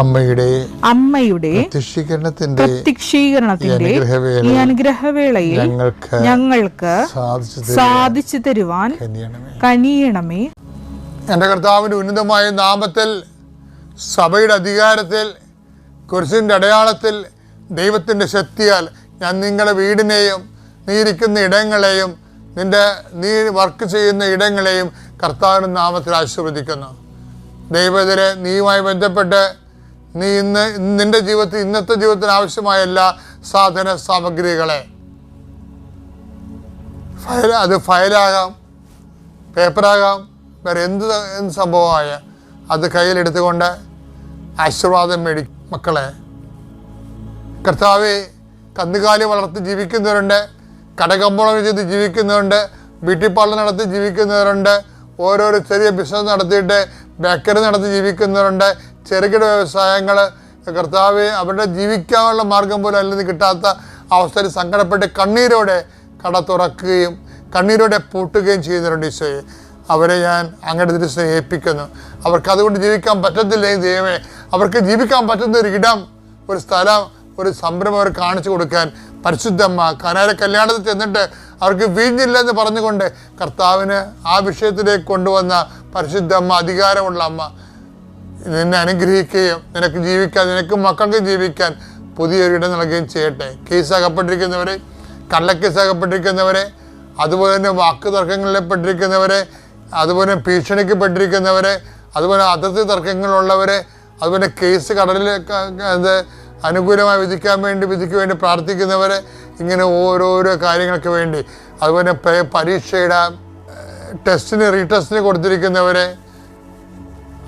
അമ്മയുടെ അമ്മയുടെ പ്രത്യക്ഷീകരണത്തിന്റെ പ്രത്യക്ഷീകരണത്തിന്റെ ഈ അനുഗ്രഹവേളയിൽ ഞങ്ങൾക്ക് ഞങ്ങൾക്ക് സാധിച്ചു തരുവാൻ തരുവാൻ കനിയണമേ. എന്റെ കർത്താവിന്റെ ഉന്നതമായ നാമത്തിൽ സഭയുടെ അധികാരത്തിൽ കുരിശിന്റെ അടയാളത്തിൽ ദൈവത്തിന്റെ ശക്തിയാൽ ഞാൻ നിങ്ങളുടെ വീടിനെയും നീ ഇരിക്കുന്ന ഇടങ്ങളെയും നിന്റെ നീ വർക്ക് ചെയ്യുന്ന ഇടങ്ങളെയും കർത്താവിന്റെ നാമത്തിൽ ആശീർവദിക്കുന്നു. ദൈവത്തിലെ നീയുമായി ബന്ധപ്പെട്ട് നീ ഇന്ന് നിന്റെ ജീവിതത്തിൽ ഇന്നത്തെ ജീവിതത്തിന് ആവശ്യമായ എല്ലാ സാധന സാമഗ്രികളെ. ഫയൽ അത് ഫയലാകാം പേപ്പറാകാം വേറെ എന്ത് എന്ത് സംഭവമായ അത് കയ്യിലെടുത്തുകൊണ്ട് ആശീർവാദം മേടി മക്കളെ. കർത്താവ് കന്നുകാലി വളർത്തി ജീവിക്കുന്നവരുണ്ട്. കടകമ്പോളം ചെയ്ത് ജീവിക്കുന്നവരുണ്ട്. ബ്യൂട്ടി പാർലർ നടത്തി ജീവിക്കുന്നവരുണ്ട്. ഓരോരോ ചെറിയ ബിസിനസ് നടത്തിയിട്ട് ബേക്കറി നടത്തി ജീവിക്കുന്നവരുണ്ട്. ചെറുകിട വ്യവസായങ്ങൾ കർത്താവ് അവരുടെ ജീവിക്കാനുള്ള മാർഗം പോലും അല്ലെങ്കിൽ കിട്ടാത്ത അവസ്ഥയിൽ സങ്കടപ്പെട്ട് കണ്ണീരോടെ കട തുറക്കുകയും കണ്ണീരോടെ പൂട്ടുകയും ചെയ്യുന്നവരുണ്ട് ഈശോയെ. അവരെ ഞാൻ ദിവസം ഏൽപ്പിക്കുന്നു. അവർക്ക് അതുകൊണ്ട് ജീവിക്കാൻ പറ്റത്തില്ല ഈ ദൈവമേ? അവർക്ക് ജീവിക്കാൻ പറ്റുന്ന ഒരു ഇടം ഒരു സ്ഥലം ഒരു സംരംഭം അവർ കാണിച്ചു കൊടുക്കാൻ പരിശുദ്ധമ്മ കനാര കല്യാണത്തിൽ ചെന്നിട്ട് അവർക്ക് വീഞ്ഞില്ല എന്ന് പറഞ്ഞുകൊണ്ട് കർത്താവിന് ആ വിഷയത്തിലേക്ക് കൊണ്ടുവന്ന പരിശുദ്ധമ്മ അധികാരമുള്ള അമ്മ നിന്നെ അനുഗ്രഹിക്കുകയും നിനക്ക് ജീവിക്കാൻ നിനക്ക് മക്കൾക്ക് ജീവിക്കാൻ പുതിയൊരു ഇടം നൽകുകയും ചെയ്യട്ടെ. കേസാകപ്പെട്ടിരിക്കുന്നവരെ കള്ളക്കേസാകപ്പെട്ടിരിക്കുന്നവരെ അതുപോലെ തന്നെ വാക്ക് പെട്ടിരിക്കുന്നവരെ അതുപോലെ ഭീഷണിക്ക് പെട്ടിരിക്കുന്നവരെ അതുപോലെ അതിർത്തി തർക്കങ്ങളുള്ളവരെ അതുപോലെ കേസ് കടലിൽ അത് അനുകൂലമായി വിധിക്കാൻ വേണ്ടി വിധിക്ക് വേണ്ടി പ്രാർത്ഥിക്കുന്നവരെ ഇങ്ങനെ ഓരോരോ കാര്യങ്ങൾക്ക് വേണ്ടി. അതുപോലെ പരീക്ഷയുടെ ടെസ്റ്റിന് റീടെസ്റ്റിന് കൊടുത്തിരിക്കുന്നവരെ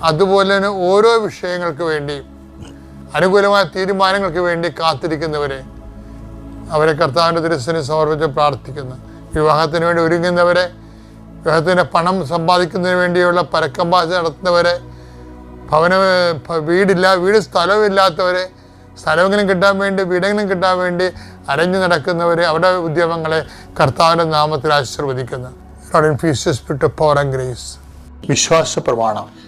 അതുപോലെ തന്നെ ഓരോ വിഷയങ്ങൾക്ക് വേണ്ടി അനുകൂലമായ തീരുമാനങ്ങൾക്ക് വേണ്ടി കാത്തിരിക്കുന്നവരെ അവരെ കർത്താവിന്റെ ദൃശ്യം സമർപ്പിച്ച് പ്രാർത്ഥിക്കുന്നു. വിവാഹത്തിന് വേണ്ടി ഒരുങ്ങുന്നവരെ വിവാഹത്തിന് പണം സമ്പാദിക്കുന്നതിന് വേണ്ടിയുള്ള പരക്കമ്പാശ നടത്തുന്നവരെ ഭവന വീടില്ല വീട് സ്ഥലമില്ലാത്തവരെ സ്ഥലമെങ്കിലും കിട്ടാൻ വേണ്ടി വീടെങ്കിലും കിട്ടാൻ വേണ്ടി അരഞ്ഞു നടക്കുന്നവരെ അവരുടെ ഉദ്യമങ്ങളെ കർത്താവിന്റെ നാമത്തിൽ ആശീർവദിക്കുന്നു. വിശ്വാസ പ്രമാണം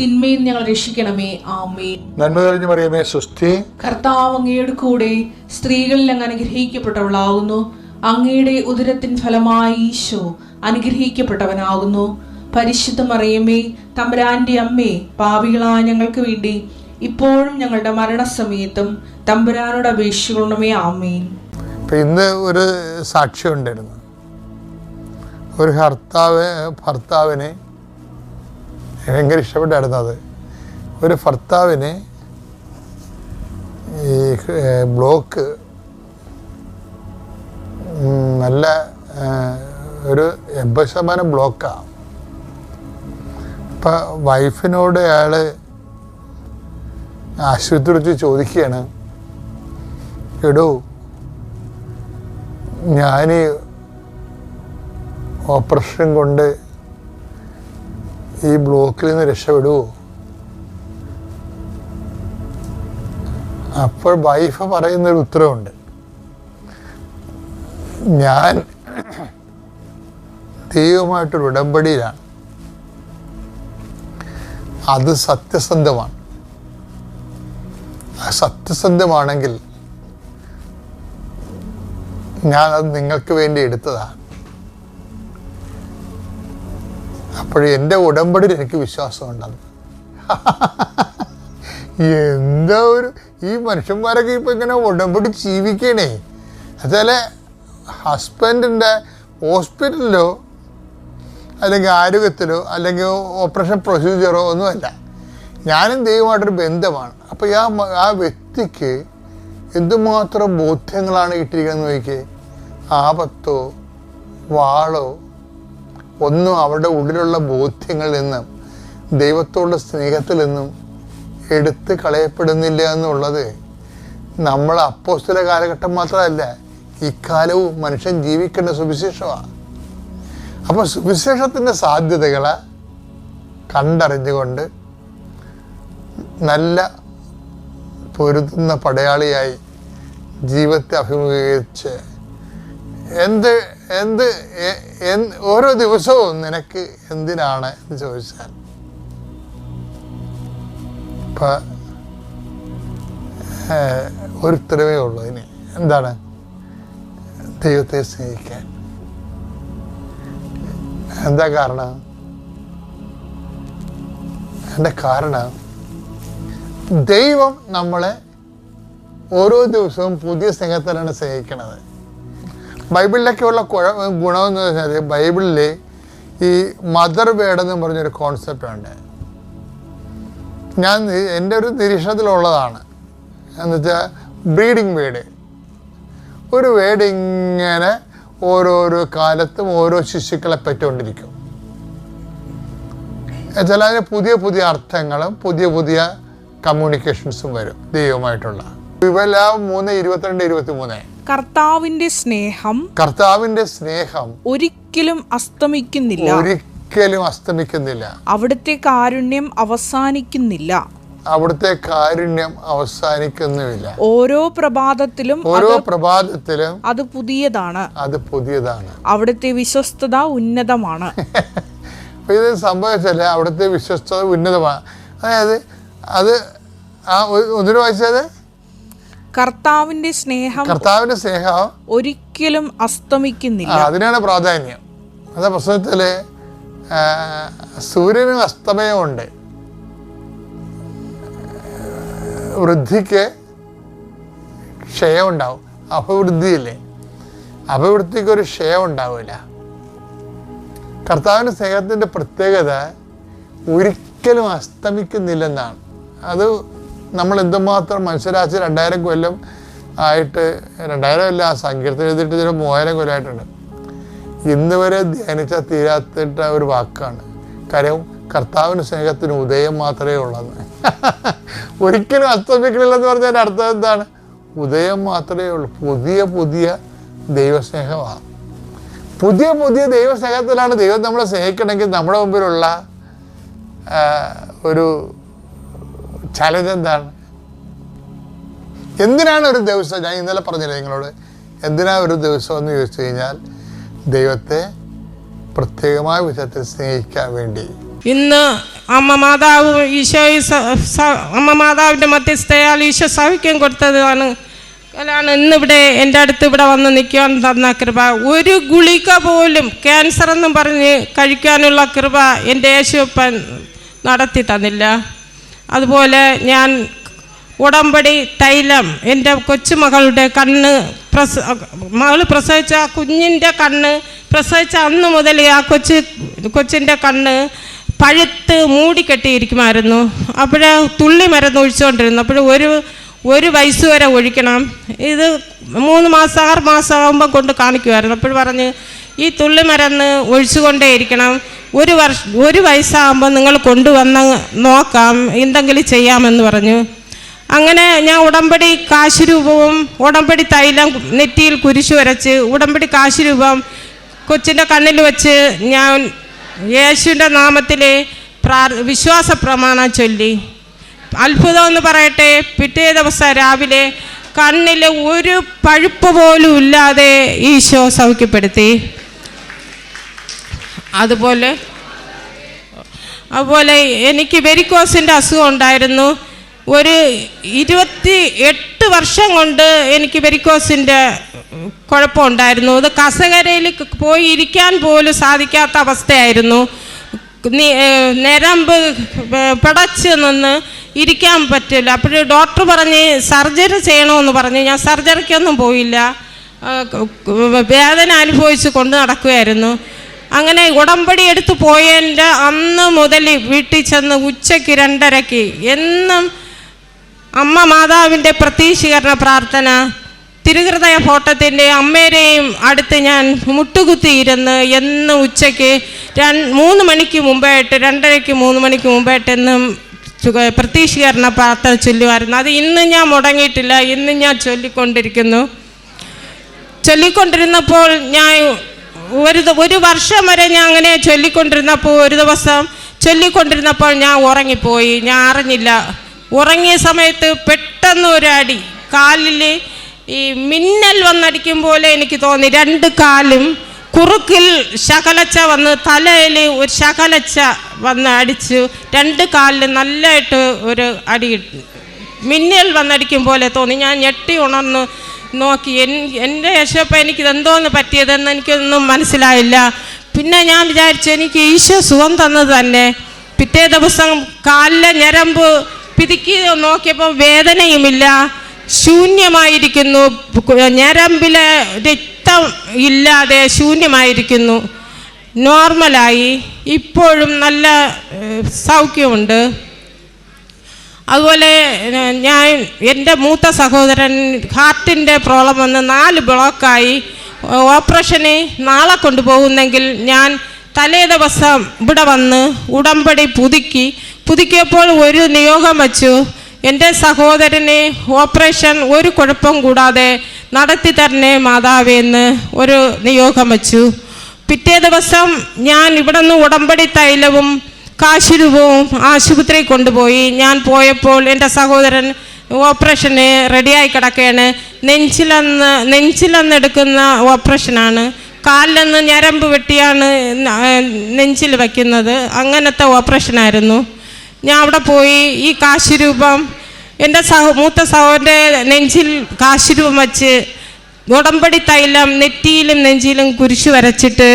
തിന്മയിൽ ഞങ്ങൾ രക്ഷിക്കണമേ. ആമേ നന്മ തെളിഞ്ഞു പറയുമേ സുസ്ഥി കർത്താവ് അങ്ങയുടെ കൂടെ സ്ത്രീകളിൽ അങ്ങ് അനുഗ്രഹിക്കപ്പെട്ടവളാകുന്നു. അങ്ങയുടെ ഉദരത്തിൻ ഫലമായി ഈശോ അനുഗ്രഹിക്കപ്പെട്ടവനാകുന്നു. പരിശുദ്ധ മറിയമ്മേ തമ്പുരാന്റെ അമ്മേ പാവികളായ ഞങ്ങൾക്ക് വേണ്ടി ഇപ്പോഴും ഞങ്ങളുടെ മരണസമയത്തും തമ്പുരാനോട് അപേക്ഷിക്കണമേ. ആമേൻ. ഇന്ന് ഒരു സാക്ഷ്യം ഉണ്ടായിരുന്നു. ഒരു ഭർത്താവ് ഭർത്താവിന് ഭയങ്കര ഇഷ്ടപ്പെട്ടായിരുന്നു അത്. ഒരു ഭർത്താവിന് ഈ ബ്ലോക്ക് നല്ല ഒരു എൺപത് ശതമാനം ബ്ലോക്കാണ് അപ്പം വൈഫിനോട് അയാൾ ആശുപത്രി വെച്ച് ചോദിക്കുകയാണ് എടോ ഞാൻ ഓപ്പറേഷൻ കൊണ്ട് ഈ ബ്ലോക്കിൽ നിന്ന് രക്ഷപ്പെടുവോ അപ്പോൾ വൈഫ് പറയുന്നൊരു ഉത്തരവുണ്ട്. ഞാൻ ദൈവമായിട്ടൊരു ഉടമ്പടിയിലാണ്. അത് സത്യസന്ധമാണ്. സത്യസന്ധമാണെങ്കിൽ ഞാൻ അത് നിങ്ങൾക്ക് വേണ്ടി എടുത്തതാണ്. അപ്പോൾ എന്റെ ഉടമ്പടി എനിക്ക് വിശ്വാസം വിശ്വാസമുണ്ടെന്ന് എന്താ ഒരു ഈ മനുഷ്യന്മാരൊക്കെ ഇപ്പം ഇങ്ങനെ ഉടമ്പടി ജീവിക്കണേ? അതുപോലെ ഹസ്ബൻഡിന്റെ ഹോസ്പിറ്റലിലോ അല്ലെങ്കിൽ ആരോഗ്യത്തിലോ അല്ലെങ്കിൽ ഓപ്പറേഷൻ പ്രൊസീജിയറോ ഒന്നുമല്ല. ഞാനും ദൈവമായിട്ടൊരു ബന്ധമാണ്. അപ്പോൾ ആ ആ വ്യക്തിക്ക് എന്തുമാത്രം ബോധ്യങ്ങളാണ് കിട്ടിയിരിക്കുന്നത് നോക്കിയേ? ആപത്തോ വാളോ ഒന്നും അവരുടെ ഉള്ളിലുള്ള ബോധ്യങ്ങളിൽ നിന്നും ദൈവത്തോടുള്ള സ്നേഹത്തിൽ നിന്നും എടുത്ത് കളയപ്പെടുന്നില്ല എന്നുള്ളത് നമ്മൾ അപ്പോസ്തല കാലഘട്ടം മാത്രമല്ല ഇക്കാലവും മനുഷ്യൻ ജീവിക്കേണ്ട സുവിശേഷമാണ്. അപ്പോൾ സുവിശേഷത്തിന്റെ സാധ്യതകളെ കണ്ടറിഞ്ഞുകൊണ്ട് നല്ല പൊരുതുന്ന പടയാളിയായി ജീവിതത്തെ അഭിമുഖീകരിച്ച് എന്ത് എന്ത് ഓരോ ദിവസവും നിനക്ക് എന്തിനാണ് എന്ന് ചോദിച്ചാൽ ഇപ്പം ഒരു ഉത്തരവേ ഉള്ളൂ ഇനി. എന്താണ്? ദൈവത്തെ സ്നേഹിക്കാൻ. എന്താ കാരണം? എന്റെ കാരണം? ദൈവം നമ്മളെ ഓരോ ദിവസവും പുതിയ സ്നേഹത്തിലാണ് സ്നേഹിക്കണത്. ബൈബിളിലൊക്കെയുള്ള കുഴ ഗുണമെന്ന് വെച്ചാൽ ബൈബിളിൽ ഈ മദർ വേഡ് എന്ന് പറഞ്ഞൊരു കോൺസെപ്റ്റ് ഞാൻ എന്റെ ഒരു നിരീക്ഷണത്തിലുള്ളതാണ്. എന്ന് വെച്ചാൽ ബ്രീഡിങ് വേഡ് ഒരു വേഡ് ഇങ്ങനെ ഓരോരോ കാലത്തും ഓരോ ശിശുക്കളെ പറ്റിക്കൊണ്ടിരിക്കും. എന്നുവെച്ചാൽ അതിന് പുതിയ പുതിയ അർത്ഥങ്ങളും പുതിയ പുതിയ കമ്മ്യൂണിക്കേഷൻസും വരും ദൈവമായിട്ടുള്ള ഇവല്ല മൂന്ന് ഇരുപത്തിരണ്ട് ഇരുപത്തി മൂന്ന് കർത്താവിന്റെ സ്നേഹം കർത്താവിന്റെ സ്നേഹം ഒരിക്കലും അസ്തമിക്കുന്നില്ല. ഒരിക്കലും അസ്തമിക്കുന്നില്ല. അവിടുത്തെ കാരുണ്യം അവസാനിക്കുന്നില്ല. അവിടുത്തെ കാരുണ്യം അവസാനിക്കുന്നുമില്ല. ഓരോ പ്രഭാതത്തിലും ഓരോ പ്രഭാതത്തിലും അത് പുതിയതാണ്. അത് പുതിയതാണ്. അവിടുത്തെ വിശ്വസ്തത ഉന്നതമാണ്. ഇത് സംഭവിച്ചല്ല അവിടുത്തെ വിശ്വസ്തത ഉന്നതമാണ്. അതായത് അത് ആ ഒന്നിനു വായിച്ചത്? കർത്താവിന്റെ സ്നേഹം കർത്താവിന്റെ സ്നേഹം ഒരിക്കലും അസ്തമിക്കുന്നില്ല. അതിനാണ് പ്രാധാന്യം. അതാ പുസ്തകത്തിൽ സൂര്യനും അസ്തമയമുണ്ട്. വൃദ്ധിക്ക് ക്ഷയം ഉണ്ടാവും അഭിവൃദ്ധിയില്ലേ അഭിവൃദ്ധിക്ക് ഒരു ക്ഷയം ഉണ്ടാവില്ല കർത്താവിന്റെ സ്നേഹത്തിന്റെ പ്രത്യേകത ഒരിക്കലും അസ്തമിക്കുന്നില്ലെന്നാണ്. അത് നമ്മൾ എന്തുമാത്രം മനുഷ്യരാശി രണ്ടായിരം കൊല്ലം ആയിട്ട് രണ്ടായിരം അല്ല സങ്കീർത്തനം എഴുതിയിട്ട് ചില മൂവായിരം കൊല്ലമായിട്ടുണ്ട് ഇന്ന് വരെ ധ്യാനിച്ചാൽ തീരാത്തിട്ട ഒരു വാക്കാണ്. കാര്യം കർത്താവിന് സ്നേഹത്തിന് ഉദയം മാത്രമേ ഉള്ളെന്ന്. ഒരിക്കലും അസ്തമിക്കണില്ലെന്ന് പറഞ്ഞാൽ അർത്ഥം എന്താണ്? ഉദയം മാത്രമേ ഉള്ളൂ. പുതിയ പുതിയ ദൈവസ്നേഹമാണ് പുതിയ പുതിയ ദൈവസ്നേഹത്തിലാണ് ദൈവം നമ്മളെ സ്നേഹിക്കണമെങ്കിൽ നമ്മുടെ മുമ്പിലുള്ള ഒരു ചലഞ്ച് എന്താണ് എന്തിനാണ് ഒരു ദിവസം ഞാൻ ഇന്നലെ പറഞ്ഞില്ലേ നിങ്ങളോട് എന്തിനാണ് ഒരു ദിവസം എന്ന് ചോദിച്ചു കഴിഞ്ഞാൽ ദൈവത്തെ പ്രത്യേകമായ വിധത്തിൽ സ്നേഹിക്കാൻ വേണ്ടി. ഇന്ന് അമ്മ മാതാവ് സ- അമ്മ മാതാവിന്റെ മധ്യസ്ഥയാൽ ഈശോ സൗഖ്യം കൊടുത്തതാണ്. അതാണ് ഇന്നിവിടെ എന്റെ അടുത്ത് ഇവിടെ വന്ന് നിൽക്കാൻ തന്ന കൃപ. ഒരു ഗുളിക പോലും ക്യാൻസർ എന്നും പറഞ്ഞ് കഴിക്കാനുള്ള കൃപ എന്റെ യേശുപ്പൻ നടത്തി തന്നില്ല. അതുപോലെ ഞാൻ ഉടമ്പടി തൈലം എന്റെ കൊച്ചുമകളുടെ കണ്ണ് പ്രസ മകൾ പ്രസവിച്ച ആ കുഞ്ഞിന്റെ കണ്ണ് പ്രസവിച്ച അന്ന് മുതൽ ആ കൊച്ച് കൊച്ചിന്റെ കണ്ണ് പഴുത്ത് മൂടിക്കെട്ടിയിരിക്കുമായിരുന്നു. അപ്പോഴേ തുള്ളി മരുന്ന് ഒഴിച്ചുകൊണ്ടിരുന്നു അപ്പോൾ ഒരു ഒരു വയസ്സ് വരെ ഒഴിക്കണം. ഇത് മൂന്ന് മാസം ആറ് മാസം ആകുമ്പം കൊണ്ട് കാണിക്കുമായിരുന്നു. അപ്പോൾ പറഞ്ഞ് ഈ തുള്ളി മരുന്ന് ഒഴിച്ചുകൊണ്ടേയിരിക്കണം. ഒരു വർഷ ഒരു വയസ്സാകുമ്പോൾ നിങ്ങൾ കൊണ്ടുവന്ന് നോക്കാം എന്തെങ്കിലും ചെയ്യാമെന്ന് പറഞ്ഞു. അങ്ങനെ ഞാൻ ഉടമ്പടി കാശുരൂപവും ഉടമ്പടി തൈലം നെറ്റിയിൽ കുരിശു വരച്ച് ഉടമ്പടി കാശുരൂപം കൊച്ചിന്റെ കണ്ണിൽ വെച്ച് ഞാൻ യേശുവിന്റെ നാമത്തിൽ പ്രാർ വിശ്വാസ പ്രമാണം ചൊല്ലി. അത്ഭുതം എന്ന് പറയട്ടെ പിറ്റേ ദിവസം രാവിലെ കണ്ണിൽ ഒരു പഴുപ്പ് പോലും ഇല്ലാതെ ഈശോ സൗഖ്യപ്പെടുത്തി. അതുപോലെ അതുപോലെ എനിക്ക് വെരിക്കോസിന്റെ അസുഖം ഉണ്ടായിരുന്നു. ഒരു ഇരുപത്തി എട്ട് വർഷം കൊണ്ട് എനിക്ക് വെരിക്കോസിന്റെ കുഴപ്പമുണ്ടായിരുന്നു അത് കസകരയിൽ പോയി ഇരിക്കാൻ പോലും സാധിക്കാത്ത അവസ്ഥയായിരുന്നു. നിരമ്പ് പടച്ച് നിന്ന് ഇരിക്കാൻ പറ്റില്ല. അപ്പോൾ ഡോക്ടർ പറഞ്ഞ് സർജറി ചെയ്യണമെന്ന് പറഞ്ഞു. ഞാൻ സർജറിക്കൊന്നും പോയില്ല. വേദന അനുഭവിച്ച് കൊണ്ട് നടക്കുകയായിരുന്നു അങ്ങനെ ഉടമ്പടി എടുത്തു പോയതിന്റെ അന്ന് മുതൽ വീട്ടിൽ ചെന്ന് ഉച്ചയ്ക്ക് രണ്ടരയ്ക്ക് എന്നും അമ്മ മാതാവിന്റെ പ്രതീക്ഷീകരണ പ്രാർത്ഥന തിരുഹൃദയ ഫോട്ടത്തിന്റെ അമ്മേരെയും അടുത്ത് ഞാൻ മുട്ടുകുത്തിയിരുന്ന് എന്ന് ഉച്ചയ്ക്ക് മൂന്ന് മണിക്ക് മുമ്പായിട്ട് രണ്ടരയ്ക്ക് മൂന്ന് മണിക്ക് മുമ്പായിട്ട് എന്നും പ്രതീക്ഷീകരണ പ്രാർത്ഥന ചൊല്ലുമായിരുന്നു. അത് ഇന്ന് ഞാൻ മുടങ്ങിയിട്ടില്ല ഇന്ന് ഞാൻ ചൊല്ലിക്കൊണ്ടിരിക്കുന്നു. ചൊല്ലിക്കൊണ്ടിരുന്നപ്പോൾ ഞാൻ ഒരു ഒരു വർഷം വരെ ഞാൻ അങ്ങനെ ചൊല്ലിക്കൊണ്ടിരുന്നപ്പോൾ ഒരു ദിവസം ചൊല്ലിക്കൊണ്ടിരുന്നപ്പോൾ ഞാൻ ഉറങ്ങിപ്പോയി. ഞാൻ അറിഞ്ഞില്ല. ഉറങ്ങിയ സമയത്ത് പെട്ടെന്ന് ഒരു അടി. കാലിൽ ഈ മിന്നൽ വന്നടിക്കും പോലെ എനിക്ക് തോന്നി. രണ്ട് കാലും കുറുക്കിൽ ശകലച്ച വന്ന് തലയിൽ ഒരു ശകലച്ച വന്ന് അടിച്ചു. രണ്ട് കാലിൽ നല്ലതായിട്ട് ഒരു അടി മിന്നൽ വന്നടിക്കും പോലെ തോന്നി. ഞാൻ ഞെട്ടി ഉണർന്ന് നോക്കി എൻ എന്റെ യശോപ്പ എനിക്ക് എന്തോന്ന് പറ്റിയതെന്ന് എനിക്കൊന്നും മനസ്സിലായില്ല. പിന്നെ ഞാൻ വിചാരിച്ചു എനിക്ക് ഈശോ സുഖം തന്നത് തന്നെ. പിറ്റേ ദിവസം കാലിലെ ഞരമ്പ് പിതുക്കി നോക്കിയപ്പോൾ വേദനയുമില്ല. ശൂന്യമായിരിക്കുന്നു. ഞരമ്പിലെ രക്തം ഇല്ലാതെ ശൂന്യമായിരിക്കുന്നു. നോർമലായി. ഇപ്പോഴും നല്ല സൗഖ്യമുണ്ട്. അതുപോലെ ഞാൻ എന്റെ മൂത്ത സഹോദരൻ ഹാർട്ടിന്റെ പ്രോബ്ലം വന്ന് നാല് ബ്ലോക്കായി. ഓപ്പറേഷന് നാളെ കൊണ്ടുപോകുന്നെങ്കിൽ ഞാൻ തലേ ദിവസം ഇവിടെ വന്ന് ഉടമ്പടി പുതുക്കി. പുതുക്കിയപ്പോൾ ഒരു നിയോഗം വച്ചു. എന്റെ സഹോദരന് ഓപ്പറേഷൻ ഒരു കുഴപ്പം കൂടാതെ നടത്തി തരണേ മാതാവേ എന്ന് ഒരു നിയോഗം വച്ചു. പിറ്റേ ദിവസം ഞാൻ ഇവിടെ നിന്ന് ഉടമ്പടി തൈലവും കാശുരൂപവും ആശുപത്രിയിൽ കൊണ്ടുപോയി. ഞാൻ പോയപ്പോൾ എന്റെ സഹോദരൻ ഓപ്പറേഷന് റെഡിയായി കിടക്കുകയാണ്. നെഞ്ചിലന്ന് നെഞ്ചിലന്ന് എടുക്കുന്ന ഓപ്പറേഷനാണ്. കാലിലെന്ന് ഞരമ്പ് വെട്ടിയാണ് നെഞ്ചിൽ വയ്ക്കുന്നത്. അങ്ങനത്തെ ഓപ്പറേഷനായിരുന്നു. ഞാൻ അവിടെ പോയി ഈ കാശിരൂപം എന്റെ സഹ മൂത്ത സഹോദരന്റെ നെഞ്ചിൽ കാശിരൂപം വച്ച് ഉടമ്പടി തൈലം നെറ്റിയിലും നെഞ്ചിലും കുരിശു വരച്ചിട്ട്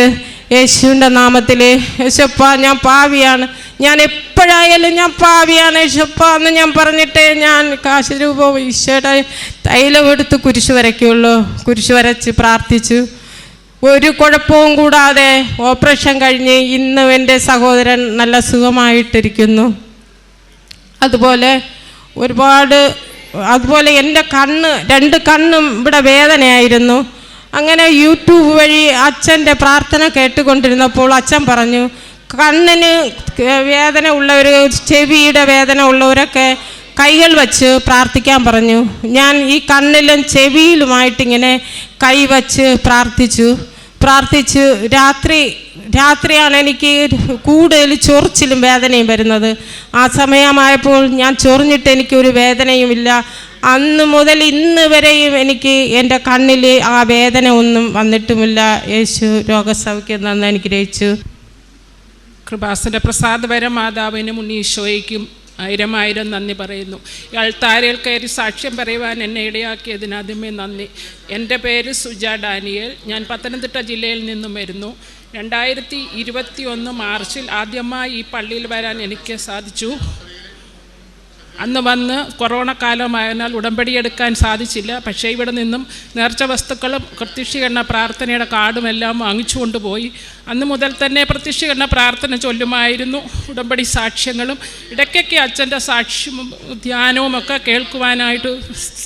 യേശുവിന്റെ നാമത്തിൽ യേശപ്പ ഞാൻ പാവിയാണ്. ഞാൻ എപ്പോഴായാലും ഞാൻ പാവിയാണ്. യേശപ്പ എന്ന് ഞാൻ പറഞ്ഞിട്ട് ഞാൻ കാശ് ഈശോയുടെ തൈലം എടുത്ത് കുരിശു വരയ്ക്കുള്ളൂ കുരിശു വരച്ച് പ്രാർത്ഥിച്ചു. ഒരു കുഴപ്പവും കൂടാതെ ഓപ്പറേഷൻ കഴിഞ്ഞ് ഇന്ന് എന്റെ സഹോദരൻ നല്ല സുഖമായിട്ടിരിക്കുന്നു. അതുപോലെ ഒരുപാട് അതുപോലെ എന്റെ കണ്ണ് രണ്ട് കണ്ണും ഇവിടെ വേദനയായിരുന്നു. അങ്ങനെ യൂട്യൂബ് വഴി അച്ഛന്റെ പ്രാർത്ഥന കേട്ടുകൊണ്ടിരുന്നപ്പോൾ അച്ഛൻ പറഞ്ഞു കണ്ണിന് വേദന ഉള്ളവർ ചെവിയുടെ വേദന ഉള്ളവരൊക്കെ കൈകൾ വച്ച് പ്രാർത്ഥിക്കാൻ പറഞ്ഞു. ഞാൻ ഈ കണ്ണിലും ചെവിയിലുമായിട്ടിങ്ങനെ കൈ വച്ച് പ്രാർത്ഥിച്ചു. പ്രാർത്ഥിച്ച് രാത്രി രാത്രിയാണ് എനിക്ക് കൂടുതൽ ചൊറിച്ചിലും വേദനയും വരുന്നത്. ആ സമയമായപ്പോൾ ഞാൻ ചൊറിഞ്ഞിട്ട് എനിക്കൊരു വേദനയുമില്ല. അന്ന് മുതൽ ഇന്ന് വരെയും എനിക്ക് എന്റെ കണ്ണിൽ ആ വേദന ഒന്നും വന്നിട്ടുമില്ല. യേശു രോഗസൗഖ്യം നന്ന് അനുഗ്രഹിച്ചു കൃപാസന്റെ പ്രസാദപര മാതാവിനും ഉണ്ണീശോയ്ക്കും ആയിരം ആയിരം നന്ദി പറയുന്നു. ഈ അൾത്താരയിൽ കയറി സാക്ഷ്യം പറയുവാൻ എന്നെ ഇടയാക്കിയതിന് ആദ്യമേ നന്ദി. എന്റെ പേര് സുജ ഡാനിയേൽ. ഞാൻ പത്തനംതിട്ട ജില്ലയിൽ നിന്നും വരുന്നു. രണ്ടായിരത്തി ഇരുപത്തി ഒന്ന് മാർച്ചിൽ ആദ്യമായി ഈ പള്ളിയിൽ വരാൻ എനിക്ക് സാധിച്ചു. അന്ന് വന്ന് കൊറോണ കാലമായതിനാൽ ഉടമ്പടി എടുക്കാൻ സാധിച്ചില്ല. പക്ഷേ ഇവിടെ നിന്നും നേർച്ച വസ്തുക്കളും പ്രത്യക്ഷീകരണ പ്രാർത്ഥനയുടെ കാർഡും എല്ലാം വാങ്ങിച്ചു കൊണ്ടുപോയി. അന്ന് മുതൽ തന്നെ പ്രത്യക്ഷീകരണ പ്രാർത്ഥന ചൊല്ലുമായിരുന്നു. ഉടമ്പടി സാക്ഷ്യങ്ങളും ഇടയ്ക്കൊക്കെ അച്ഛന്റെ സാക്ഷ്യവും ധ്യാനവും ഒക്കെ കേൾക്കുവാനായിട്ട്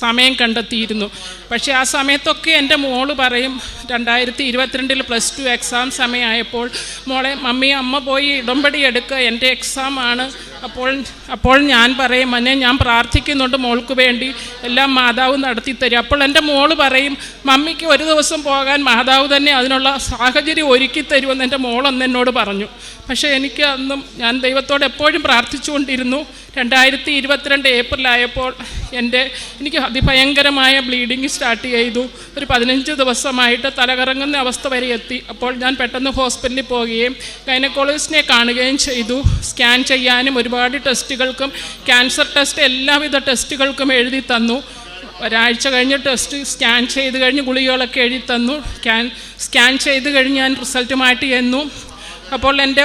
സമയം കണ്ടെത്തിയിരുന്നു. പക്ഷേ ആ സമയത്തൊക്കെ എന്റെ മോൾ പറയും രണ്ടായിരത്തി ഇരുപത്തിരണ്ടിൽ പ്ലസ് ടു എക്സാം സമയമായപ്പോൾ മോളെ മമ്മി അമ്മ പോയി ഉടമ്പടി എടുക്കുക എന്റെ എക്സാമാണ് അപ്പോൾ അപ്പോൾ ഞാൻ പറയും മനെ ഞാൻ പ്രാർത്ഥിക്കുന്നുണ്ട് മോൾക്ക് വേണ്ടി. എല്ലാം മാതാവ് നടത്തി തരും. അപ്പോൾ എന്റെ മോൾ പറയും മമ്മിക്ക് ഒരു ദിവസം പോകാൻ മാതാവ് തന്നെ അതിനുള്ള സാഹചര്യം ഒരുക്കി തരുമെന്ന് എന്റെ മോളൊന്ന് എന്നോട് പറഞ്ഞു. പക്ഷേ എനിക്ക് അന്നും ഞാൻ ദൈവത്തോട് എപ്പോഴും പ്രാർത്ഥിച്ചുകൊണ്ടിരുന്നു. രണ്ടായിരത്തി ഇരുപത്തിരണ്ട് ഏപ്രിലായപ്പോൾ എന്റെ എനിക്ക് അതിഭയങ്കരമായ ബ്ലീഡിങ് സ്റ്റാർട്ട് ചെയ്തു. ഒരു പതിനഞ്ച് ദിവസമായിട്ട് തലകറങ്ങുന്ന അവസ്ഥ വരെ എത്തി. അപ്പോൾ ഞാൻ പെട്ടെന്ന് ഹോസ്പിറ്റലിൽ പോവുകയും ഗൈനക്കോളജിസ്റ്റിനെ കാണുകയും ചെയ്തു. സ്കാൻ ചെയ്യാനും ഒരുപാട് ടെസ്റ്റുകൾക്കും ക്യാൻസർ ടെസ്റ്റ് എല്ലാവിധ ടെസ്റ്റുകൾക്കും എഴുതി തന്നു. ഒരാഴ്ച കഴിഞ്ഞ് ടെസ്റ്റ് സ്കാൻ ചെയ്ത് കഴിഞ്ഞ് ഗുളികകളൊക്കെ എഴുതി തന്നു. സ്കാൻ സ്കാൻ ചെയ്ത് കഴിഞ്ഞ് ഞാൻ റിസൾട്ടുമായിട്ട് ചെന്നു. അപ്പോൾ എന്റെ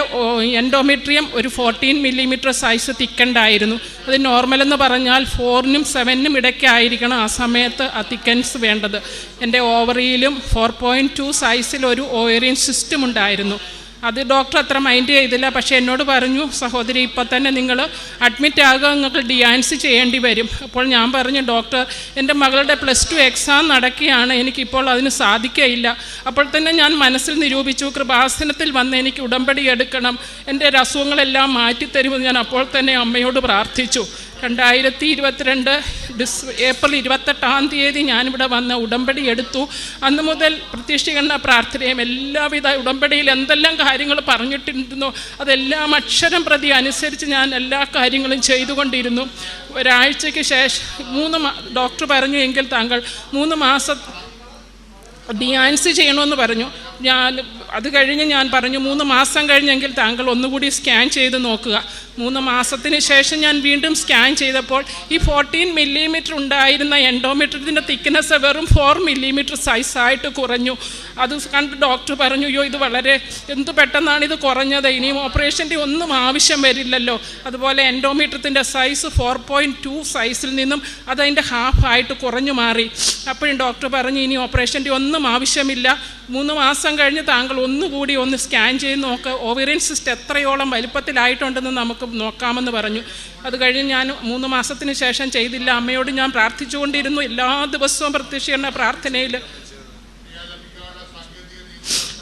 എൻഡോമെട്രിയം ഒരു ഫോർട്ടീൻ മില്ലിമീറ്റർ സൈസ് തിക്കണ്ടായിരുന്നു. അത് നോർമൽ എന്ന് പറഞ്ഞാൽ ഫോറിനും സെവനും ഇടയ്ക്കായിരിക്കണം ആ സമയത്ത് ആ തിക്കൻസ് വേണ്ടത്. എന്റെ ഓവറിയിലും ഫോർ പോയിന്റ് ടു സൈസിൽ ഒരു ഓവറിയൻ സിസ്റ്റം ഉണ്ടായിരുന്നു. അത് ഡോക്ടർ അത്ര മൈൻഡ് ചെയ്തില്ല. പക്ഷേ എന്നോട് പറഞ്ഞു സഹോദരി ഇപ്പം തന്നെ നിങ്ങൾ അഡ്മിറ്റ് ആകുക നിങ്ങൾക്ക് ഡിയാൻസ് ചെയ്യേണ്ടി വരും. അപ്പോൾ ഞാൻ പറഞ്ഞു ഡോക്ടർ എന്റെ മകളുടെ പ്ലസ് ടു എക്സാം നടക്കുകയാണ്. എനിക്കിപ്പോൾ അതിന് സാധിക്കയില്ല. അപ്പോൾ തന്നെ ഞാൻ മനസ്സിൽ നിരൂപിച്ചു കൃപാസനത്തിൽ വന്ന് എനിക്ക് ഉടമ്പടി എടുക്കണം. എന്റെ അസുഖങ്ങളെല്ലാം മാറ്റിത്തരുമെന്ന് ഞാൻ അപ്പോൾ തന്നെ അമ്മയോട് പ്രാർത്ഥിച്ചു. രണ്ടായിരത്തി ഇരുപത്തിരണ്ട് ഡിസ് ഏപ്രിൽ ഇരുപത്തെട്ടാം തീയതി ഞാനിവിടെ വന്ന് ഉടമ്പടി എടുത്തു. അന്ന് മുതൽ പ്രതീക്ഷിക്കുന്ന പ്രാർത്ഥനയും എല്ലാവിധ ഉടമ്പടിയിൽ എന്തെല്ലാം കാര്യങ്ങൾ പറഞ്ഞിട്ടിരുന്നു അതെല്ലാം അക്ഷരം പ്രതി അനുസരിച്ച് ഞാൻ എല്ലാ കാര്യങ്ങളും ചെയ്തുകൊണ്ടിരുന്നു. ഒരാഴ്ചയ്ക്ക് ശേഷം മൂന്ന് ഡോക്ടർ പറഞ്ഞു എങ്കിൽ താങ്കൾ മൂന്ന് മാസം ഡിയാൻസ് ചെയ്യണമെന്ന് പറഞ്ഞു. ഞാൻ അത് കഴിഞ്ഞ് ഞാൻ പറഞ്ഞു മൂന്ന് മാസം കഴിഞ്ഞെങ്കിൽ താങ്കൾ ഒന്നുകൂടി സ്കാൻ ചെയ്ത് നോക്കുക. മൂന്ന് മാസത്തിന് ശേഷം ഞാൻ വീണ്ടും സ്കാൻ ചെയ്തപ്പോൾ ഈ ഫോർട്ടീൻ മില്ലിമീറ്റർ ഉണ്ടായിരുന്ന എൻഡോമീറ്ററിന്റെ തിക്നെസ് വെറും ഫോർ മില്ലിമീറ്റർ സൈസായിട്ട് കുറഞ്ഞു. അത് കണ്ട് ഡോക്ടർ പറഞ്ഞു അയ്യോ ഇത് വളരെ എന്ത് പെട്ടെന്നാണ് ഇത് കുറഞ്ഞത്? ഇനിയും ഓപ്പറേഷന്റെ ഒന്നും ആവശ്യം വരില്ലല്ലോ. അതുപോലെ എൻഡോമീറ്ററിന്റെ സൈസ് ഫോർ പോയിന്റ് ടു സൈസിൽ നിന്നും അതതിന്റെ ഹാഫായിട്ട് കുറഞ്ഞു മാറി. അപ്പോഴും ഡോക്ടർ പറഞ്ഞു ഇനി ഓപ്പറേഷന്റെ ഒന്നും ആവശ്യമില്ല. മൂന്ന് മാസം കഴിഞ്ഞ് താങ്കൾ ഒന്നുകൂടി ഒന്ന് സ്കാൻ ചെയ്ത് നോക്ക്. ഓവറിയൻ സിസ്റ്റ് എത്രയോളം വലിപ്പത്തിലായിട്ടുണ്ടെന്ന് നമുക്ക് നോക്കാമെന്ന് പറഞ്ഞു. അത് കഴിഞ്ഞ് ഞാൻ മൂന്ന് മാസത്തിന് ശേഷം ചെയ്തില്ല. അമ്മയോട് ഞാൻ പ്രാർത്ഥിച്ചുകൊണ്ടിരുന്നു. എല്ലാ ദിവസവും പ്രത്യക്ഷീകരണ പ്രാർത്ഥനയിൽ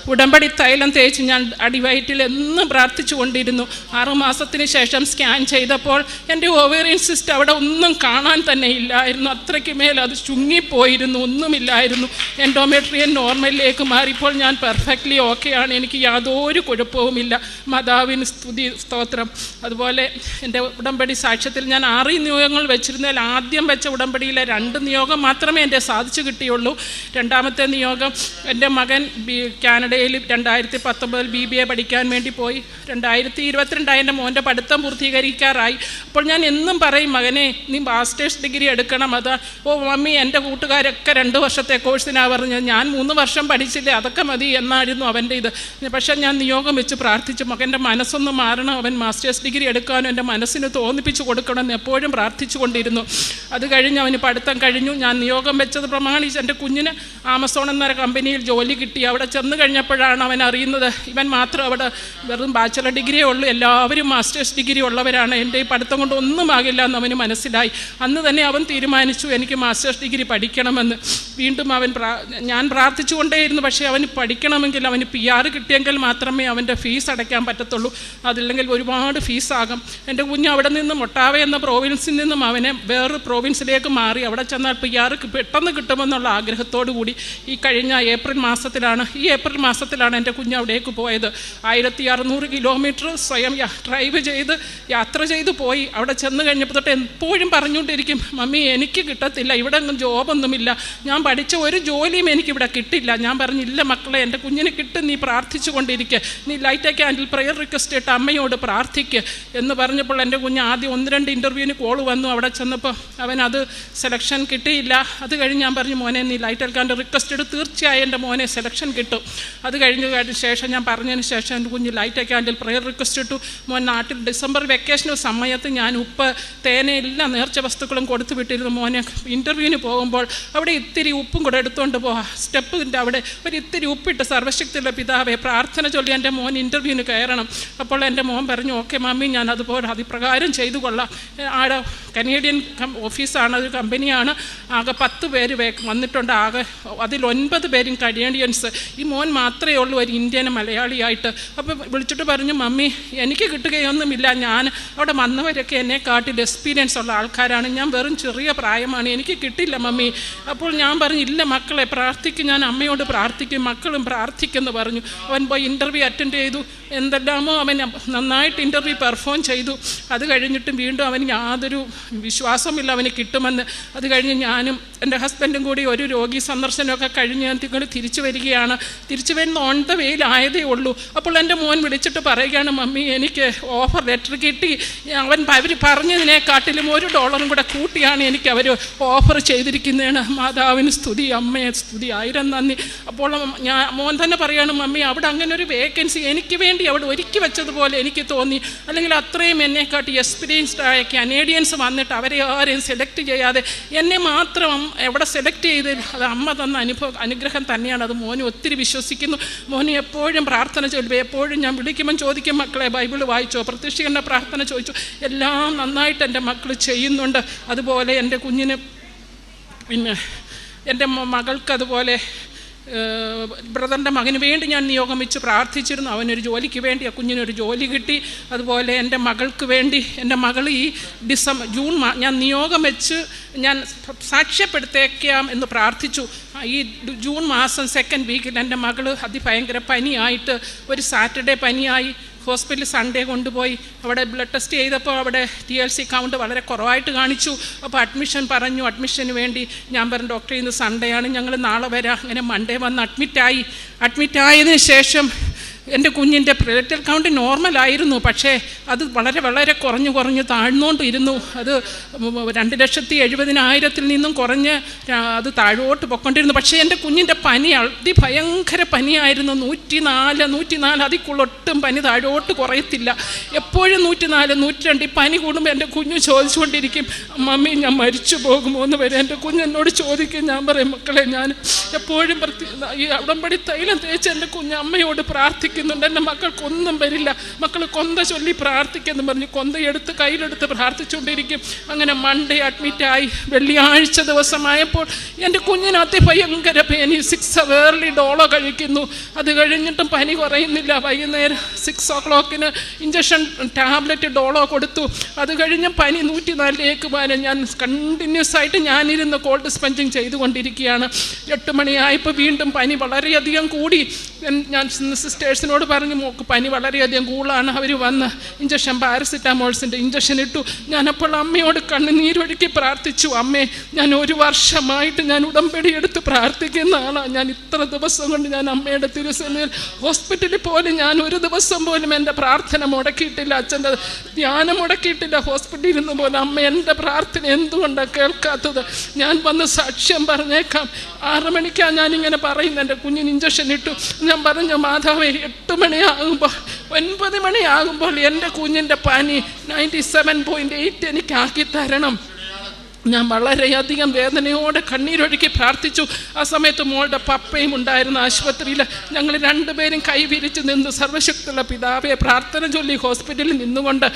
ഉടമ്പടി തൈലം തേച്ച് ഞാൻ അടിവയറ്റിൽ എന്നും പ്രാർത്ഥിച്ചു കൊണ്ടിരുന്നു. ആറുമാസത്തിന് ശേഷം സ്കാൻ ചെയ്തപ്പോൾ എന്റെ ഓവേറിയൻ സിസ്റ്റം അവിടെ ഒന്നും കാണാൻ തന്നെ ഇല്ലായിരുന്നു. അത്രയ്ക്ക് മേൽ അത് ചുങ്ങിപ്പോയിരുന്നു ഒന്നുമില്ലായിരുന്നു. എൻഡോമെട്രിയൻ നോർമലിലേക്ക് മാറിയപ്പോൾ ഞാൻ പെർഫെക്റ്റ്ലി ഓക്കെയാണ്. എനിക്ക് യാതൊരു കുഴപ്പവുമില്ല. മാതാവിന് സ്തുതി സ്തോത്രം. അതുപോലെ എന്റെ ഉടമ്പടി സാക്ഷ്യത്തിൽ ഞാൻ ആറ് നിയോഗങ്ങൾ വെച്ചിരുന്നതിൽ ആദ്യം വെച്ച ഉടമ്പടിയിലെ രണ്ട് നിയോഗം മാത്രമേ എന്റെ സാധിച്ചു കിട്ടിയുള്ളൂ. രണ്ടാമത്തെ നിയോഗം എന്റെ മകൻ ബി കാനഡയിൽ രണ്ടായിരത്തി പത്തൊമ്പതിൽ ബി ബി എ പഠിക്കാൻ വേണ്ടി പോയി. രണ്ടായിരത്തി ഇരുപത്തിരണ്ടായി എന്റെ മോന്റെ പഠിത്തം പൂർത്തീകരിക്കാറായി. അപ്പോൾ ഞാൻ എന്നും പറയും മകനെ നീ മാസ്റ്റേഴ്സ് ഡിഗ്രി എടുക്കണം അത്. ഓ മമ്മി എന്റെ കൂട്ടുകാരൊക്കെ രണ്ട് വർഷത്തെ കോഴ്സിനാണ് പറഞ്ഞത്. ഞാൻ മൂന്ന് വർഷം പഠിച്ചില്ലേ അതൊക്കെ മതി എന്നായിരുന്നു അവന്റെ ഇത്. പക്ഷേ ഞാൻ നിയോഗം വെച്ച് പ്രാർത്ഥിച്ചു മകന്റെ മനസ്സൊന്ന് മാറണം അവൻ മാസ്റ്റേഴ്സ് ഡിഗ്രി എടുക്കാനും എന്റെ മനസ്സിന് തോന്നിപ്പിച്ചു കൊടുക്കണമെന്ന് എപ്പോഴും പ്രാർത്ഥിച്ചു കൊണ്ടിരുന്നു അത് കഴിഞ്ഞ് അവന് പഠിത്തം കഴിഞ്ഞു. ഞാൻ നിയോഗം വെച്ചത് പ്രമാണിച്ച് എന്റെ കുഞ്ഞിന് ആമസോൺ എന്നൊരു കമ്പനിയിൽ ജോലി കിട്ടി. അവിടെ ചെന്ന് കഴിഞ്ഞപ്പോൾ പോയപ്പോഴാണ് അവൻ അറിയുന്നത്. ഇവൻ മാത്രം അവിടെ വെറും ബാച്ചലർ ഡിഗ്രിയേ ഉള്ളൂ. എല്ലാവരും മാസ്റ്റേഴ്സ് ഡിഗ്രി ഉള്ളവരാണ്. എന്റെ ഈ പഠിത്തം കൊണ്ട് ഒന്നും ആകില്ല എന്ന് അവന് മനസ്സിലായി. അന്ന് തന്നെ അവൻ തീരുമാനിച്ചു എനിക്ക് മാസ്റ്റേഴ്സ് ഡിഗ്രി പഠിക്കണമെന്ന്. വീണ്ടും അവൻ ഞാൻ പ്രാർത്ഥിച്ചുകൊണ്ടേയിരുന്നു പക്ഷേ അവന് പഠിക്കണമെങ്കിൽ അവന് പി ആർ കിട്ടിയെങ്കിൽ മാത്രമേ അവന്റെ ഫീസ് അടയ്ക്കാൻ പറ്റത്തുള്ളൂ. അതില്ലെങ്കിൽ ഒരുപാട് ഫീസാകും എന്റെ കുഞ്ഞ് അവിടെ നിന്നും മൊട്ടാവ എന്ന പ്രോവിൻസിൽ നിന്നും അവനെ വേറൊരു പ്രോവിൻസിലേക്ക് മാറി. അവിടെ ചെന്നാൽ പി ആർ പെട്ടെന്ന് കിട്ടുമെന്നുള്ള ആഗ്രഹത്തോടു കൂടി ഈ കഴിഞ്ഞ ഏപ്രിൽ മാസത്തിലാണ് ഈ ഏപ്രിൽ മാസത്തിലാണ് എന്റെ കുഞ്ഞ് അവിടേക്ക് പോയത്. ആയിരത്തി അറുന്നൂറ് കിലോമീറ്റർ സ്വയം ഡ്രൈവ് ചെയ്ത് യാത്ര ചെയ്ത് പോയി. അവിടെ ചെന്ന് കഴിഞ്ഞപ്പോൾ തൊട്ട് എപ്പോഴും പറഞ്ഞുകൊണ്ടിരിക്കും മമ്മി എനിക്ക് കിട്ടത്തില്ല ഇവിടെ ഒന്നും ജോബൊന്നുമില്ല. ഞാൻ പഠിച്ച ഒരു ജോലിയും എനിക്കിവിടെ കിട്ടില്ല. ഞാൻ പറഞ്ഞില്ല മക്കളെ എന്റെ കുഞ്ഞിന് കിട്ടും നീ പ്രാർത്ഥിച്ചു കൊണ്ടിരിക്കുക നീ ലൈറ്റ് ക്യാൻഡിൽ പ്രെയർ റിക്വസ്റ്റ് ഇട്ട് അമ്മയോട് പ്രാർത്ഥിക്കുക എന്ന് പറഞ്ഞപ്പോൾ എന്റെ കുഞ്ഞ് ആദ്യം ഒന്ന് രണ്ട് ഇന്റർവ്യൂവിന് കോൾ വന്നു. അവിടെ ചെന്നപ്പോൾ അവൻ അത് സെലക്ഷൻ കിട്ടിയില്ല. അത് കഴിഞ്ഞ് ഞാൻ പറഞ്ഞു മോനെ നീ ലൈറ്റ് ക്യാൻഡിൽ റിക്വസ്റ്റ് ഇട്ട് തീർച്ചയായും എന്റെ മോനെ സെലക്ഷൻ കിട്ടും. അത് കഴിഞ്ഞ് ശേഷം ഞാൻ പറഞ്ഞതിന് ശേഷം എന്റെ കുഞ്ഞ് ലൈറ്റ് ക്യാൻഡിൽ പ്രെയർ റിക്വസ്റ്റ് ഇട്ടു. മോൻ നാട്ടിൽ ഡിസംബർ വെക്കേഷൻ സമയത്ത് ഞാൻ ഉപ്പ് തേന എല്ലാ നേർച്ച വസ്തുക്കളും കൊടുത്തു വിട്ടിരുന്നു. മോനെ ഇന്റർവ്യൂവിന് പോകുമ്പോൾ അവിടെ ഇത്തിരി ഉപ്പും കൂടെ എടുത്തുകൊണ്ട് പോവാം. സ്റ്റെപ്പിന്റെ അവിടെ ഒരു ഇത്തിരി ഉപ്പിട്ട് സർവശക്തിയുള്ള പിതാവേ പ്രാർത്ഥന ചൊല്ലി എന്റെ മോൻ ഇന്റർവ്യൂവിന് കയറണം. അപ്പോൾ എന്റെ മോൻ പറഞ്ഞു ഓക്കെ മമ്മി ഞാൻ അതുപോലെ അതിപ്രകാരം ചെയ്തു കൊള്ളാം. ആടെ കനേഡിയൻ ഓഫീസാണ് ഒരു കമ്പനിയാണ് ആകെ പത്ത് പേര് വന്നിട്ടുണ്ട്. ആകെ അതിൽ ഒൻപത് പേരും കനേഡിയൻസ് ഈ മോൻ മാത്രമേ ഉള്ളൂ ഒരു ഇന്ത്യന് മലയാളിയായിട്ട്. അപ്പോൾ വിളിച്ചിട്ട് പറഞ്ഞു മമ്മി എനിക്ക് കിട്ടുകയൊന്നുമില്ല. ഞാൻ അവിടെ വന്നവരൊക്കെ എന്നെ കാട്ടിൽ എക്സ്പീരിയൻസ് ഉള്ള ആൾക്കാരാണ്. ഞാൻ വെറും ചെറിയ പ്രായമാണ്. എനിക്ക് കിട്ടില്ല മമ്മി. അപ്പോൾ ഞാൻ പറഞ്ഞു ഇല്ല മക്കളെ പ്രാർത്ഥിക്കും. ഞാൻ അമ്മയോട് പ്രാർത്ഥിക്കും. മക്കളും പ്രാർത്ഥിക്കുമെന്ന് പറഞ്ഞു. അവൻ പോയി ഇന്റർവ്യൂ അറ്റൻഡ് ചെയ്തു. എന്തെല്ലാമോ അവൻ നന്നായിട്ട് ഇന്റർവ്യൂ പെർഫോം ചെയ്തു. അത് കഴിഞ്ഞിട്ടും വീണ്ടും അവന് യാതൊരു വിശ്വാസമില്ല അവന് കിട്ടുമെന്ന്. അത് കഴിഞ്ഞ് ഞാനും എന്റെ ഹസ്ബൻഡും കൂടി ഒരു രോഗി സന്ദർശനമൊക്കെ കഴിഞ്ഞ് ഞാൻ തിങ്ങൾ തിരിച്ചു വരികയാണ്. തിരിച്ചു വരുന്ന ഓൺ ദ വെയിലായതേ ഉള്ളൂ. അപ്പോൾ എന്റെ മോൻ വിളിച്ചിട്ട് പറയുകയാണ് മമ്മി എനിക്ക് ഓഫർ ലെറ്റർ കിട്ടി. അവൻ അവർ പറഞ്ഞതിനെക്കാട്ടിലും ഒരു ഡോളറും കൂടെ കൂട്ടിയാണ് എനിക്ക് അവർ ഓഫർ ചെയ്തിരിക്കുന്നതാണ്. മാതാവിന് സ്തുതി അമ്മയെ സ്തുതി ആയിരം നന്ദി. അപ്പോൾ ഞാൻ മോൻ തന്നെ പറയുകയാണ് മമ്മി അവിടെ അങ്ങനെ ഒരു വേക്കൻസി എനിക്ക് വേണ്ടി അവിടെ ഒരുക്കി വെച്ചതുപോലെ എനിക്ക് തോന്നി. അല്ലെങ്കിൽ അത്രയും എന്നെക്കാട്ടി എക്സ്പീരിയൻസ്ഡ് ആയ കനേഡിയൻസ് വന്നിട്ട് അവരെ ആരെയും സെലക്ട് ചെയ്യാതെ എന്നെ മാത്രം എവിടെ സെലക്ട് ചെയ്ത് അത് അമ്മ തന്ന അനുഭവം അനുഗ്രഹം തന്നെയാണ്. അത് മോന് ഒത്തിരി വിശ്വസിക്കുന്നു മോനെ എപ്പോഴും പ്രാർത്ഥന ചൊല്ലുമ്പോൾ എപ്പോഴും ഞാൻ വിളിക്കുമ്പം ചോദിക്കും മക്കളെ ബൈബിൾ വായിച്ചോ? പ്രത്യക്ഷിക്കേണ്ട പ്രാർത്ഥന ചോദിച്ചു? എല്ലാം നന്നായിട്ട് എന്റെ മക്കൾ ചെയ്യുന്നുണ്ട്. അതുപോലെ എന്റെ കുഞ്ഞിന് പിന്നെ എന്റെ മകൾക്കതുപോലെ ബ്രദറിന്റെ മകന് വേണ്ടി ഞാൻ നിയോഗം വെച്ച് പ്രാർത്ഥിച്ചിരുന്നു. അവനൊരു ജോലിക്ക് വേണ്ടി ആ കുഞ്ഞിനൊരു ജോലി കിട്ടി. അതുപോലെ എന്റെ മകൾക്ക് വേണ്ടി എന്റെ മകൾ ഈ ഡിസംബർ ജൂൺ ഞാൻ നിയോഗം വെച്ച് ഞാൻ സാക്ഷ്യപ്പെടുത്തേക്കാം എന്ന് പ്രാർത്ഥിച്ചു. ഈ ജൂൺ മാസം സെക്കൻഡ് വീക്കിൽ എന്റെ മകൾ അതിഭയങ്കര പനിയായിട്ട് ഒരു സാറ്റർഡേ പനിയായി. ഹോസ്പിറ്റലിൽ സൺഡേ കൊണ്ടുപോയി. അവിടെ ബ്ലഡ് ടെസ്റ്റ് ചെയ്തപ്പോൾ അവിടെ ടി എൽ സി കൗണ്ട് വളരെ കുറവായിട്ട് കാണിച്ചു. അപ്പോൾ അഡ്മിഷൻ പറഞ്ഞു. അഡ്മിഷന് വേണ്ടി ഞാൻ പറഞ്ഞു ഡോക്ടറെ ഇന്ന് സൺഡേ ആണ്. ഞങ്ങൾ നാളെ വരാം. അങ്ങനെ മൺഡേ വന്ന് അഡ്മിറ്റായി അഡ്മിറ്റായതിനു ശേഷം എന്റെ കുഞ്ഞിന്റെ പ്ലേറ്റൽ കൗണ്ട് നോർമലായിരുന്നു പക്ഷേ അത് വളരെ വളരെ കുറഞ്ഞു കുറഞ്ഞ് താഴ്ന്നുകൊണ്ടിരുന്നു അത് രണ്ട് ലക്ഷത്തി എഴുപതിനായിരത്തിൽ നിന്നും കുറഞ്ഞ് അത് താഴോട്ട് പൊക്കൊണ്ടിരുന്നു. പക്ഷേ എന്റെ കുഞ്ഞിന്റെ പനി അതിഭയങ്കര പനിയായിരുന്നു. നൂറ്റി നാല് നൂറ്റി നാല് അതിക്കുള്ളൊട്ടും പനി താഴോട്ട് കുറയത്തില്ല. എപ്പോഴും നൂറ്റി നാല് നൂറ്റി രണ്ട് പനി കൂടുമ്പോൾ എന്റെ കുഞ്ഞു ചോദിച്ചുകൊണ്ടിരിക്കും മമ്മി ഞാൻ മരിച്ചു പോകുമോ? എന്ന് വരെ എന്റെ കുഞ്ഞ് എന്നോട് ചോദിക്കും. ഞാൻ പറയും മക്കളെ ഞാൻ എപ്പോഴും പ്രത്യേക ഈ അവിടംപടി തൈലം തേച്ച് എന്റെ കുഞ്ഞ് അമ്മയോട് പ്രാർത്ഥിക്കുന്നുണ്ട്. എന്റെ മക്കൾക്കൊന്നും വരില്ല. മക്കൾ കൊന്ത ചൊല്ലി പ്രാർത്ഥിക്കുമെന്ന് പറഞ്ഞ്. കൊന്തയെടുത്ത് കയ്യിലെടുത്ത് പ്രാർത്ഥിച്ചുകൊണ്ടിരിക്കും. അങ്ങനെ മൺഡേ അഡ്മിറ്റായി വെള്ളിയാഴ്ച ദിവസമായപ്പോൾ എന്റെ കുഞ്ഞിന് അതിഭയങ്കര പനി സിക്സ് വേർലി ഡോളോ കഴിക്കുന്നു. അത് കഴിഞ്ഞിട്ടും പനി കുറയുന്നില്ല. വൈകുന്നേരം സിക്സ് ഓ ക്ലോക്കിന് ഇഞ്ചക്ഷൻ ടാബ്ലറ്റ് ഡോളോ കൊടുത്തു. അത് കഴിഞ്ഞ് പനി നൂറ്റി നാലിലേക്ക് പോകാൻ ഞാൻ കണ്ടിന്യൂസ് ആയിട്ട് ഞാനിരുന്ന് കോൾഡ് സ്പഞ്ചിങ് ചെയ്തുകൊണ്ടിരിക്കുകയാണ്. എട്ട് മണിയായപ്പോൾ വീണ്ടും പനി വളരെയധികം കൂടി. ഞാൻ ഞാൻ സിസ്റ്റേഴ്സിനോട് പറഞ്ഞു മോക്ക് പനി വളരെയധികം കൂളാണ് അവർ വന്ന്. ഇഞ്ചക്ഷൻ പാരസിറ്റാമോൾസിന്റെ ഇഞ്ചക്ഷൻ ഇട്ടു. ഞാനപ്പോൾ അമ്മയോട് കണ്ണുനീരൊഴുക്കി പ്രാർത്ഥിച്ചു അമ്മേ ഞാൻ ഒരു വർഷമായിട്ട് ഞാൻ ഉടമ്പടി എടുത്ത് പ്രാർത്ഥിക്കുന്ന ആളാണ് ഞാൻ ഇത്ര ദിവസം കൊണ്ട് ഞാൻ അമ്മയുടെ തിരുസന്നിൽ ഹോസ്പിറ്റലിൽ പോലും ഞാൻ ഒരു ദിവസം പോലും എന്റെ പ്രാർത്ഥന മുടക്കിയിട്ടില്ല. അച്ഛന്റെ ധ്യാനം മുടക്കിയിട്ടില്ല. ഹോസ്പിറ്റലിൽ ഇരുന്ന് പോലും അമ്മ എന്റെ പ്രാർത്ഥന എന്തുകൊണ്ടാണ് കേൾക്കാത്തത്? ഞാൻ വന്ന് സാക്ഷ്യം പറഞ്ഞേക്കാം. ആറ് മണിക്കാണ് ഞാനിങ്ങനെ പറയുന്നത്. എന്റെ കുഞ്ഞിന് ഇഞ്ചക്ഷൻ ഇട്ടു. ഞാൻ പറഞ്ഞു മാതാവേ എട്ട് മണിയാകുമ്പോൾ ഒൻപത് മണിയാകുമ്പോൾ എന്റെ കുഞ്ഞിന്റെ പനി നയന്റി സെവൻ പോയിന്റ് എയ്റ്റ് എനിക്ക് ആക്കി തരണം. ഞാൻ വളരെയധികം വേദനയോടെ കണ്ണീരൊഴുക്കി പ്രാർത്ഥിച്ചു. ആ സമയത്ത് മോളുടെ പപ്പയും ഉണ്ടായിരുന്ന ആശുപത്രിയിൽ ഞങ്ങൾ രണ്ടുപേരും കൈവിരിച്ച് നിന്ന് സർവശക്തിയുള്ള പിതാവെ പ്രാർത്ഥന ചൊല്ലി ഹോസ്പിറ്റലിൽ നിന്നുകൊണ്ട്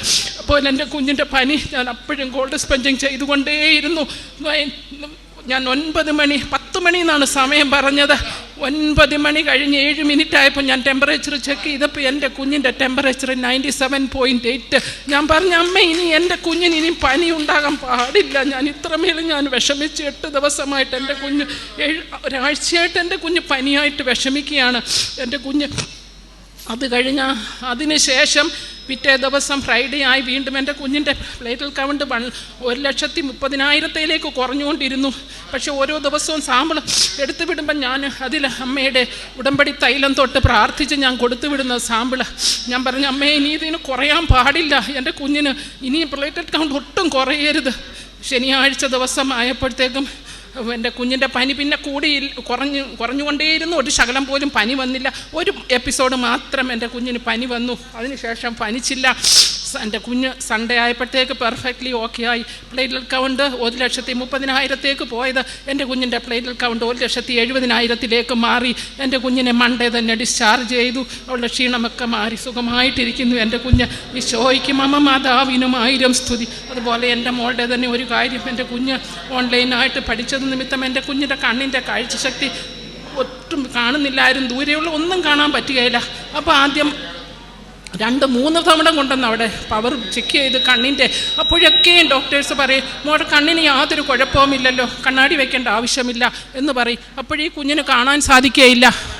അപ്പോൾ എന്റെ കുഞ്ഞിന്റെ പനി ഞാൻ അപ്പോഴും ഗോൾഡ് സ്പെൻഡിങ് ചെയ്തുകൊണ്ടേയിരുന്നു. ഞാൻ ഒൻപത് മണി പത്ത് മണി എന്നാണ് സമയം പറഞ്ഞത്. ഒൻപത് മണി കഴിഞ്ഞ് ഏഴ് മിനിറ്റ് ആയപ്പോൾ ഞാൻ ടെമ്പറേച്ചർ ചെക്ക് ചെയ്തപ്പോൾ എന്റെ കുഞ്ഞിന്റെ temperature ninety seven point eight ഞാൻ പറഞ്ഞു അമ്മ ഇനി എന്റെ കുഞ്ഞിന് ഇനി പനി ഉണ്ടാകാൻ പാടില്ല. ഞാൻ ഇത്രമേൽ ഞാൻ വിഷമിച്ച് എട്ട് ദിവസമായിട്ട് എന്റെ കുഞ്ഞ് ഏഴ് ഒരാഴ്ചയായിട്ട് എന്റെ കുഞ്ഞ് പനിയായിട്ട് വിഷമിക്കുകയാണ്. എന്റെ കുഞ്ഞ് അത് കഴിഞ്ഞ അതിന് ശേഷം പിറ്റേ ദിവസം ഫ്രൈഡേ ആയി വീണ്ടും എന്റെ കുഞ്ഞിന്റെ പ്ലേറ്റൽ കൗണ്ട് വൺ ഒരു ലക്ഷത്തി മുപ്പതിനായിരത്തിലേക്ക് കുറഞ്ഞുകൊണ്ടിരുന്നു. പക്ഷെ ഓരോ ദിവസവും സാമ്പിൾ എടുത്തു വിടുമ്പോൾ ഞാൻ അതിൽ അമ്മയുടെ ഉടമ്പടി തൈലം തൊട്ട് പ്രാർത്ഥിച്ച് ഞാൻ കൊടുത്തു വിടുന്ന സാമ്പിൾ ഞാൻ പറഞ്ഞു അമ്മേ ഇനി ഇതിന് കുറയാൻ പാടില്ല. എന്റെ കുഞ്ഞിന് ഇനി പ്ലേറ്റൽ കൗണ്ട് ഒട്ടും കുറയരുത്. ശനിയാഴ്ച ദിവസം ആയപ്പോഴത്തേക്കും എന്റെ കുഞ്ഞിന്റെ പനി പിന്നെ കൂടി കുറഞ്ഞു കുറഞ്ഞുകൊണ്ടേയിരുന്നു. ഒരു ശകലം പോലും പനി വന്നില്ല. ഒരു എപ്പിസോഡ് മാത്രം എന്റെ കുഞ്ഞിന് പനി വന്നു. അതിനുശേഷം പനിച്ചില്ല. എന്റെ കുഞ്ഞ് സൺഡേ ആയപ്പോഴത്തേക്ക് പെർഫെക്റ്റ്ലി ഓക്കെ ആയി. പ്ലേറ്റ്ലെറ്റ് കൗണ്ട് ഒരു ലക്ഷത്തി മുപ്പതിനായിരത്തേക്ക് പോയത്. എന്റെ കുഞ്ഞിന്റെ പ്ലേറ്റ്ലെറ്റ് കൗണ്ട് ഒരു ലക്ഷത്തി എഴുപതിനായിരത്തിലേക്ക് മാറി. എന്റെ കുഞ്ഞിനെ മൺഡേ തന്നെ ഡിസ്ചാർജ് ചെയ്തു. അവളുടെ ക്ഷീണമൊക്കെ മാറി. സുഖമായിട്ടിരിക്കുന്നു എന്റെ കുഞ്ഞ്. ഈ ഷോയ്ക്കും അമ്മ മാതാവിനും ആയിരം സ്തുതി. അതുപോലെ എന്റെ മോളുടെ തന്നെ ഒരു കാര്യം എന്റെ കുഞ്ഞ് ഓൺലൈനായിട്ട് പഠിച്ചത് നിമിത്തം എന്റെ കുഞ്ഞിന്റെ കണ്ണിന്റെ കാഴ്ചശക്തി ഒട്ടും കാണുന്നില്ലായിരുന്നു. ദൂരെയുള്ള ഒന്നും കാണാൻ പറ്റുകയില്ല. അപ്പോൾ ആദ്യം രണ്ട് മൂന്ന് തവണ കൊണ്ടുവന്ന് അവിടെ പവർ ചെക്ക് ചെയ്ത് കണ്ണിന്റെ അപ്പോഴൊക്കെയും ഡോക്ടേഴ്സ് പറയും മോടെ കണ്ണിന് യാതൊരു കുഴപ്പവുമില്ലല്ലോ. കണ്ണാടി വെക്കേണ്ട ആവശ്യമില്ല. എന്ന് പറയും. അപ്പോഴീ കുഞ്ഞിന് കാണാൻ സാധിക്കുകയില്ല